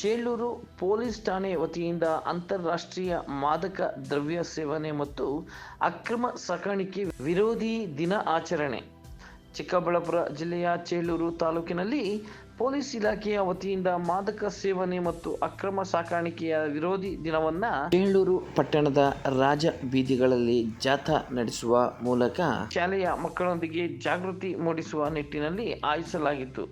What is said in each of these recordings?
Chelur police ಠಾಣೆ ವತಿಯಿಂದ ಅಂತಾರಾಷ್ಟ್ರೀಯ ಮಾದಕ ದ್ರವ್ಯ ಸೇವನೆ ಮತ್ತು ಅಕ್ರಮ ಸಾಗಾಣಿಕೆ ವಿರೋಧಿ ದಿನ ಆಚರಣೆ. ಚಿಕ್ಕಬಳ್ಳಾಪುರ ಜಿಲ್ಲೆಯ ಚೇಳೂರು ತಾಲೂಕಿನಲ್ಲಿ ಪೊಲೀಸ್ ಇಲಾಖೆಯ ವತಿಯಿಂದ ಮಾದಕ ಸೇವನೆ ಮತ್ತು ಅಕ್ರಮ ಸಾಗಾಣಿಕೆಯ ವಿರೋಧಿ ದಿನವನ್ನ ಚೇಳೂರು ಪಟ್ಟಣದ ರಾಜ ಬೀದಿಗಳಲ್ಲಿ ಜಾಥಾ ನಡೆಸುವ ಮೂಲಕ ಶಾಲೆಯ ಮಕ್ಕಳೊಂದಿಗೆ ಜಾಗೃತಿ ಮೂಡಿಸುವ ನಿಟ್ಟಿನಲ್ಲಿ ಆಯೋಜಿಸಲಾಗಿತ್ತು.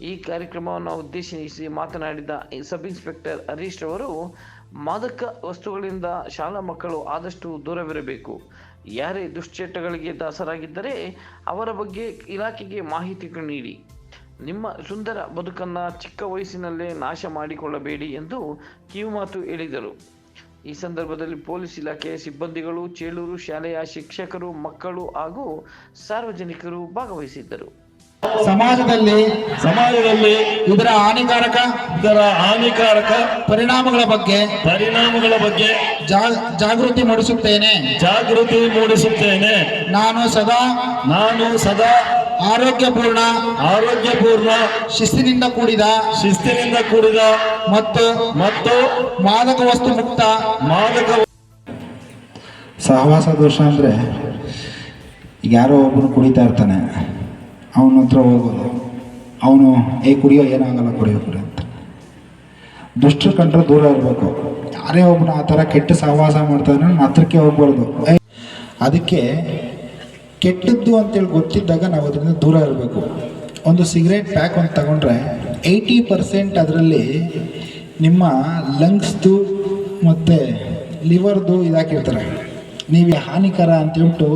ಈ ಕಾರ್ಯಕ್ರಮವನ್ನು ಉದ್ದೇಶಿಸಿ ಮಾತನಾಡಿದ ಸಬ್ ಇನ್ಸ್ಪೆಕ್ಟರ್ ಹರೀಶ್ ಅವರು ಮಾದಕ ವಸ್ತುಗಳಿಂದ ಶಾಲಾ ಮಕ್ಕಳು ಆದಷ್ಟು ದೂರವಿರಬೇಕು. ಯಾರೇ ದುಶ್ಚಟಗಳಿಗೆ ದಾಸರಾಗಿದ್ದರೆ ಅವರ ಬಗ್ಗೆ ಇಲಾಖೆಗೆ ಮಾಹಿತಿಗಳು ನೀಡಿ. ನಿಮ್ಮ ಸುಂದರ ಬದುಕನ್ನು ಚಿಕ್ಕ ವಯಸ್ಸಿನಲ್ಲೇ ನಾಶ ಮಾಡಿಕೊಳ್ಳಬೇಡಿ ಎಂದು ಕಿವಿಮಾತು ಹೇಳಿದರು. ಈ ಸಂದರ್ಭದಲ್ಲಿ ಪೊಲೀಸ್ ಇಲಾಖೆಯ ಸಿಬ್ಬಂದಿಗಳು, ಚೇಳೂರು ಶಾಲೆಯ ಶಿಕ್ಷಕರು, ಮಕ್ಕಳು ಹಾಗೂ ಸಾರ್ವಜನಿಕರು ಭಾಗವಹಿಸಿದ್ದರು. ಸಮಾಜದಲ್ಲಿ ಸಮಾಜದಲ್ಲಿ ಇದರ ಹಾನಿಕಾರಕ ಇದರ ಹಾನಿಕಾರಕ ಪರಿಣಾಮಗಳ ಬಗ್ಗೆ ಪರಿಣಾಮಗಳ ಬಗ್ಗೆ ಜಾಗೃತಿ ಮೂಡಿಸುತ್ತೇನೆ. ಜಾಗೃತಿ ಮೂಡಿಸುತ್ತೇನೆ. ನಾನು ಸದಾ ನಾನು ಸದಾ ಆರೋಗ್ಯಪೂರ್ಣ ಆರೋಗ್ಯಪೂರ್ಣ ಶಿಸ್ತಿನಿಂದ ಕೂಡಿದ ಶಿಸ್ತಿನಿಂದ ಕೂಡಿದ ಮತ್ತು ಮತ್ತು ಮಾದಕ ವಸ್ತು ಮುಕ್ತ ಮಾದಕ ಸಹವಾಸ ದೋಷ ಅಂದ್ರೆ ಯಾರೋ ಒಬ್ಬನು ಕುಡಿತಾ ಇರ್ತಾನೆ. ಅವನ ಹತ್ರ ಹೋಗೋದು. ಅವನು, ಏ ಕುಡಿಯೋ, ಏನಾಗಲ್ಲ ಕುಡಿಯೋ ಕುಡಿಯೋ ಅಂತ. ದುಷ್ಟರು ಕಂಡ್ರೆ ದೂರ ಇರಬೇಕು. ಯಾರೇ ಒಬ್ಬನ ಆ ಥರ ಕೆಟ್ಟ ಸಹವಾಸ ಮಾಡ್ತಾನೆ ಹತ್ರಕ್ಕೆ ಹೋಗ್ಬಾರ್ದು. ಅದಕ್ಕೆ ಕೆಟ್ಟದ್ದು ಅಂತೇಳಿ ಗೊತ್ತಿದ್ದಾಗ ನಾವು ಅದರಿಂದ ದೂರ ಇರಬೇಕು. ಒಂದು ಸಿಗರೇಟ್ ಪ್ಯಾಕ್ ಒಂದು ತಗೊಂಡ್ರೆ ಏಯ್ಟಿ ಪರ್ಸೆಂಟ್ ಅದರಲ್ಲಿ ನಿಮ್ಮ ಲಂಗ್ಸ್ದು ಮತ್ತು ಲಿವರ್ದು ಇದಾಕಿರ್ತಾರೆ. ನೀವು ಹಾನಿಕರ ಅಂತೇಳ್ಬಿಟ್ಟು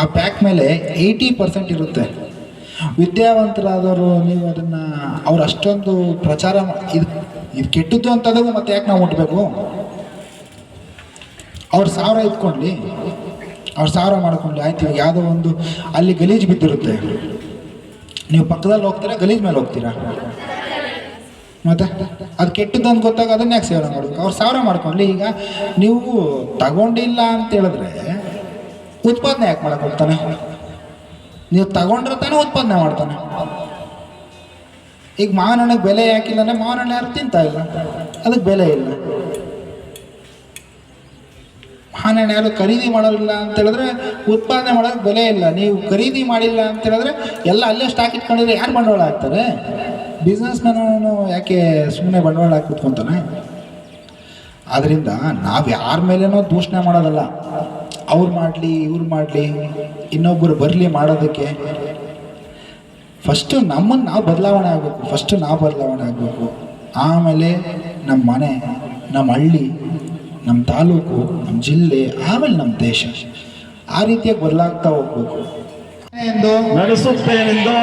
ಆ ಪ್ಯಾಕ್ ಮೇಲೆ ಏಯ್ಟಿ ಪರ್ಸೆಂಟ್ ಇರುತ್ತೆ. ವಿದ್ಯಾವಂತರಾದವರು ನೀವು ಅದನ್ನು ಅವ್ರು ಅಷ್ಟೊಂದು ಪ್ರಚಾರ ಇದು ಇದು ಕೆಟ್ಟದ್ದು ಅಂತಂದಾಗ ಮತ್ತೆ ಯಾಕೆ ನಾವು ಮುಟ್ಬೇಕು? ಅವ್ರು ಸಾವಿರ ಇಟ್ಕೊಂಡ್ಲಿ ಅವ್ರು ಸಾವಿರ ಮಾಡ್ಕೊಂಡ್ಲಿ, ಆಯ್ತು ಯಾವುದೋ ಒಂದು ಅಲ್ಲಿ ಗಲೀಜು ಬಿದ್ದಿರುತ್ತೆ. ನೀವು ಪಕ್ಕದಲ್ಲಿ ಹೋಗ್ತೀರಾ, ಗಲೀಜ್ ಮೇಲೆ ಹೋಗ್ತೀರಾ? ಮತ್ತೆ ಅದು ಕೆಟ್ಟದ್ದು ಅಂತ ಗೊತ್ತಾಗ ಅದನ್ನ ಯಾಕೆ ಸೇವನೆ ಮಾಡಬೇಕು? ಅವ್ರು ಸಾವಿರ ಮಾಡ್ಕೊಂಡ್ಲಿ, ಈಗ ನೀವು ತಗೊಂಡಿಲ್ಲ ಅಂತ ಹೇಳಿದ್ರೆ ಉತ್ಪಾದನೆ ಯಾಕೆ ಮಾಡಕ್ಕೆ ಹೋಗ್ತಾನೆ? ನೀವು ತಗೊಂಡ್ರೆ ಉತ್ಪಾದನೆ ಮಾಡ್ತಾನೆ. ಈಗ ಮಾವಿನ ಹಣ್ಣಿಗೆ ಬೆಲೆ ಯಾಕಿಲ್ಲ ಅಂದರೆ ಮಾವಿನ ಹಣ್ಣು ಯಾರು ತಿಂತಾ ಇಲ್ಲ. ಅದಕ್ಕೆ ಬೆಲೆ ಇಲ್ಲ. ಮಾವಿನ ಯಾರು ಖರೀದಿ ಮಾಡೋದಿಲ್ಲ ಅಂತ ಹೇಳಿದ್ರೆ ಉತ್ಪಾದನೆ ಮಾಡೋಕೆ ಬೆಲೆ ಇಲ್ಲ. ನೀವು ಖರೀದಿ ಮಾಡಿಲ್ಲ ಅಂತ ಹೇಳಿದ್ರೆ ಎಲ್ಲ ಅಲ್ಲೇ ಸ್ಟಾಕ್ ಇಟ್ಕೊಂಡಿದ್ರೆ ಯಾರು ಬಂಡವಾಳ ಹಾಕ್ತಾರೆ? ಬಿಸ್ನೆಸ್ ಮ್ಯಾನು ಯಾಕೆ ಸುಮ್ಮನೆ ಬಂಡವಾಳ ಹಾಕಿ ಕೂತ್ಕೊಂತಾನೆ? ಆದ್ದರಿಂದ ನಾವು ಯಾರ ಮೇಲೇನೋ ದೂಷಣೆ ಮಾಡೋದಲ್ಲ. ಅವ್ರು ಮಾಡಲಿ, ಇವ್ರು ಮಾಡಲಿ. ಇನ್ನೊಬ್ಬರು ಬರಲಿ ಮಾಡೋದಕ್ಕೆ ಫಸ್ಟು ನಮ್ಮನ್ನು ನಾವು ಬದಲಾವಣೆ ಆಗಬೇಕು ಫಸ್ಟು ನಾವು ಬದಲಾವಣೆ ಆಗಬೇಕು. ಆಮೇಲೆ ನಮ್ಮ ಮನೆ ನಮ್ಮ ಹಳ್ಳಿ ನಮ್ಮ ತಾಲೂಕು ನಮ್ಮ ಜಿಲ್ಲೆ ಆಮೇಲೆ ನಮ್ಮ ದೇಶ. ಆ ರೀತಿಯಾಗಿ ಬದಲಾಗ್ತಾ ಹೋಗ್ಬೇಕು. ಎಂದು ನಡೆಸುತ್ತೇನೆಂದು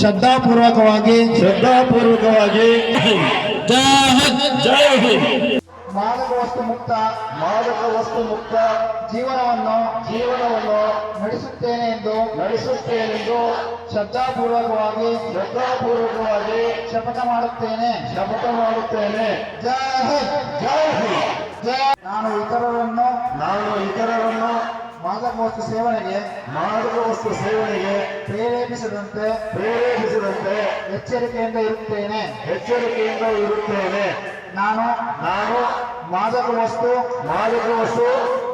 ಶ್ರದ್ಧಾಪೂರ್ವಕವಾಗಿ ಶ್ರದ್ಧಾಪೂರ್ವಕವಾಗಿ ಜಯ ಹಿಂದ್. ಮಾದಕ ವಸ್ತು ಮುಕ್ತ ಮಾದಕ ವಸ್ತು ಮುಕ್ತ ಜೀವನವನ್ನು ಜೀವನವನ್ನು ನಡೆಸುತ್ತೇನೆ ಎಂದು ನಡೆಸುತ್ತೇನೆಂದು ಶ್ರದ್ಧಾಪೂರ್ವಕವಾಗಿ ಶ್ರದ್ಧಾಪೂರ್ವಕವಾಗಿ ಶಪಥ ಮಾಡುತ್ತೇನೆ. ಶಪಥ ಮಾಡುತ್ತೇನೆ. ಜೈ ಹಿಂದ್. ಜೈ ಜೈ ನಾನು ಇತರರನ್ನು ನಾನು ಇತರರನ್ನು ಮಾದಕ ವಸ್ತು ಸೇವನೆಗೆ ಮಾದಕ ವಸ್ತು ಸೇವನೆಗೆ ಪ್ರೇರೇಪಿಸದಂತೆ ಪ್ರೇರೇಪಿಸದಂತೆ ಎಚ್ಚರಿಕೆಯಿಂದ ಇರುತ್ತೇನೆ. ಎಚ್ಚರಿಕೆಯಿಂದ ಇರುತ್ತೇನೆ. ನಾನು ನಾನು ಮಾದಕ ವಸ್ತು ಮಾದಕ ವಸ್ತು,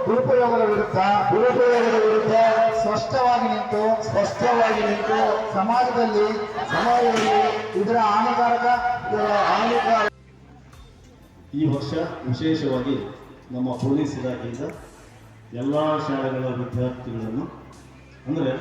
ದುರುಪಯೋಗದ ವಿರುದ್ಧ ದುರುಪಯೋಗದ ವಿರುದ್ಧ ಸ್ಪಷ್ಟವಾಗಿ ನಿಂತು ಸ್ಪಷ್ಟವಾಗಿ ನಿಂತು ಸಮಾಜದಲ್ಲಿ ಸಮಾಜದಲ್ಲಿ ಇದರ ಹಾನಿಕಾರಕ, ಇದರ ಈ ವರ್ಷ ವಿಶೇಷವಾಗಿ ನಮ್ಮ ಪೊಲೀಸ್ ಇಲಾಖೆಯಿಂದ ಎಲ್ಲ ಶಾಲೆಗಳ ವಿದ್ಯಾರ್ಥಿಗಳನ್ನು, ಅಂದರೆ